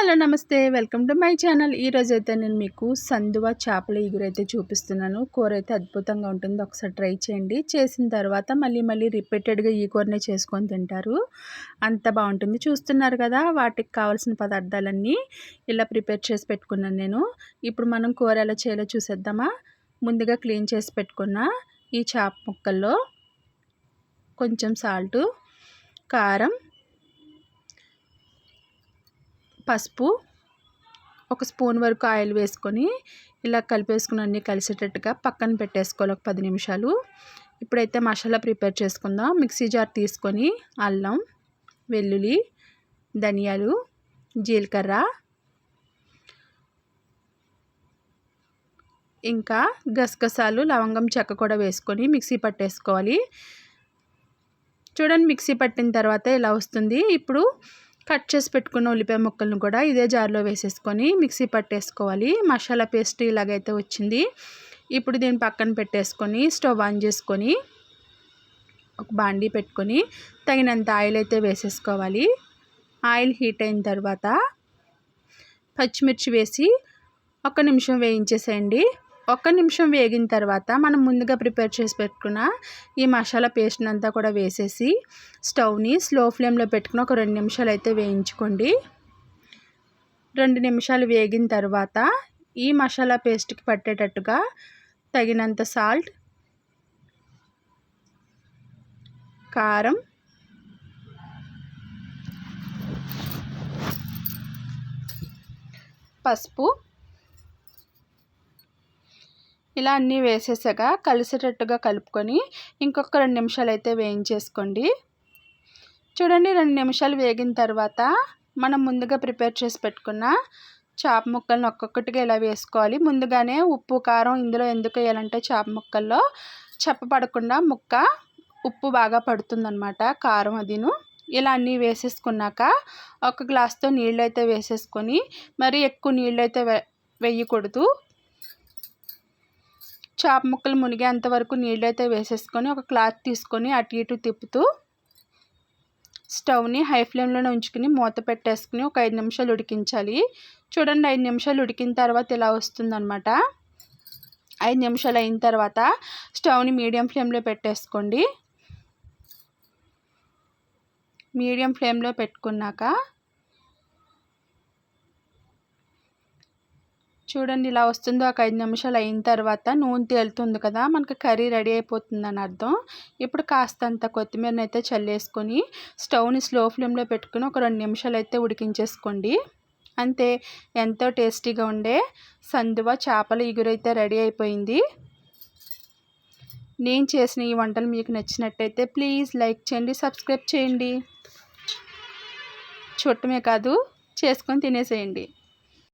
Hello namaste. Welcome to my channel. ఈరోజు అయితే నేను మీకు సందువ చేపల ఈగురైతే చూపిస్తున్నాను. కూర అయితే అద్భుతంగా ఉంటుంది. ఒకసారి ట్రై చేయండి. చేసిన తర్వాత మళ్ళీ మళ్ళీ రిపీటెడ్గా ఈ కూరనే చేసుకొని తింటారు. అంత బాగుంటుంది. చూస్తున్నారు కదా వాటికి కావాల్సిన పదార్థాలన్నీ ఇలా ప్రిపేర్ చేసి పెట్టుకున్నాను నేను. ఇప్పుడు మనం కూర ఎలా చేయాలో చూసేద్దామా? ముందుగా క్లీన్ చేసి పెట్టుకున్న ఈ చేప ముక్కల్లో కొంచెం సాల్టు కారం పసుపు ఒక స్పూన్ వరకు ఆయిల్ వేసుకొని ఇలా కలిపేసుకుని అన్నీ కలిసేటట్టుగా పక్కన పెట్టేసుకోవాలి ఒక పది నిమిషాలు. ఇప్పుడైతే మసాలా ప్రిపేర్ చేసుకుందాం. మిక్సీ జార్ తీసుకొని అల్లం వెల్లుల్లి ధనియాలు జీలకర్ర ఇంకా గసగసాలు లవంగం చెక్క కూడా వేసుకొని మిక్సీ పట్టేసుకోవాలి. చూడండి మిక్సీ పట్టిన తర్వాత ఇలా వస్తుంది. ఇప్పుడు కట్ చేసి పెట్టుకున్న ఉల్లిపాయ ముక్కలను కూడా ఇదే జార్లో వేసేసుకొని మిక్సీ పట్టేసుకోవాలి. మసాలా పేస్ట్ ఇలాగైతే వచ్చింది. ఇప్పుడు దీన్ని పక్కన పెట్టేసుకొని స్టవ్ ఆన్ చేసుకొని ఒక బాండీ పెట్టుకొని తగినంత ఆయిల్ అయితే వేసేసుకోవాలి. ఆయిల్ హీట్ అయిన తర్వాత పచ్చిమిర్చి వేసి ఒక నిమిషం వేయించేసేయండి. ఒక్క నిమిషం వేగిన తర్వాత మనం ముందుగా ప్రిపేర్ చేసి పెట్టుకున్న ఈ మసాలా పేస్ట్ని అంతా కూడా వేసేసి స్టవ్ని స్లో ఫ్లేమ్లో పెట్టుకుని ఒక రెండు నిమిషాలు అయితే వేయించుకోండి. రెండు నిమిషాలు వేగిన తర్వాత ఈ మసాలా పేస్ట్కి పట్టేటట్టుగా తగినంత సాల్ట్ కారం పసుపు ఇలా అన్నీ వేసేసాక కలిసేటట్టుగా కలుపుకొని ఇంకొక రెండు నిమిషాలు అయితే వేయించేసుకోండి. చూడండి రెండు నిమిషాలు వేగిన తర్వాత మనం ముందుగా ప్రిపేర్ చేసి పెట్టుకున్న చేప ముక్కలను ఒక్కొక్కటిగా ఇలా వేసుకోవాలి. ముందుగానే ఉప్పు కారం ఇందులో ఎందుకు వేయాలంటే చేప ముక్కల్లో చెప్పపడకుండా ముక్క ఉప్పు బాగా పడుతుందన్నమాట కారం అదిను. ఇలా అన్నీ వేసేసుకున్నాక ఒక గ్లాస్తో నీళ్ళు అయితే వేసేసుకొని మరి ఎక్కువ నీళ్ళు అయితే వేయకూడదు. చేప ముక్కలు మునిగేంత వరకు నీళ్ళైతే వేసేసుకొని ఒక క్లాత్ తీసుకొని అటు ఇటు తిప్పుతూ స్టవ్ని హై ఫ్లేమ్లోనే ఉంచుకుని మూత పెట్టేసుకుని ఒక ఐదు నిమిషాలు ఉడికించాలి. చూడండి ఐదు నిమిషాలు ఉడికిన తర్వాత ఇలా వస్తుందన్నమాట. ఐదు నిమిషాలు అయిన తర్వాత స్టవ్ని మీడియం ఫ్లేమ్లో పెట్టేసుకోండి. మీడియం ఫ్లేమ్లో పెట్టుకున్నాక చూడండి ఇలా వస్తుందో ఒక ఐదు నిమిషాలు అయిన తర్వాత నూనె తేలుతుంది కదా మనకి కర్రీ రెడీ అయిపోతుందని అర్థం. ఇప్పుడు కాస్తంత కొత్తిమీరని అయితే చల్లేసుకొని స్టవ్ని స్లో ఫ్లేమ్లో పెట్టుకుని ఒక రెండు నిమిషాలు అయితే ఉడికించేసుకోండి. అంతే ఎంతో టేస్టీగా ఉండే సందువ చేపల ఇగురైతే రెడీ అయిపోయింది. నేను చేసిన ఈ వంటలు మీకు నచ్చినట్టయితే ప్లీజ్ లైక్ చేయండి సబ్స్క్రైబ్ చేయండి. చుట్టమే కాదు చేసుకొని తినేసేయండి.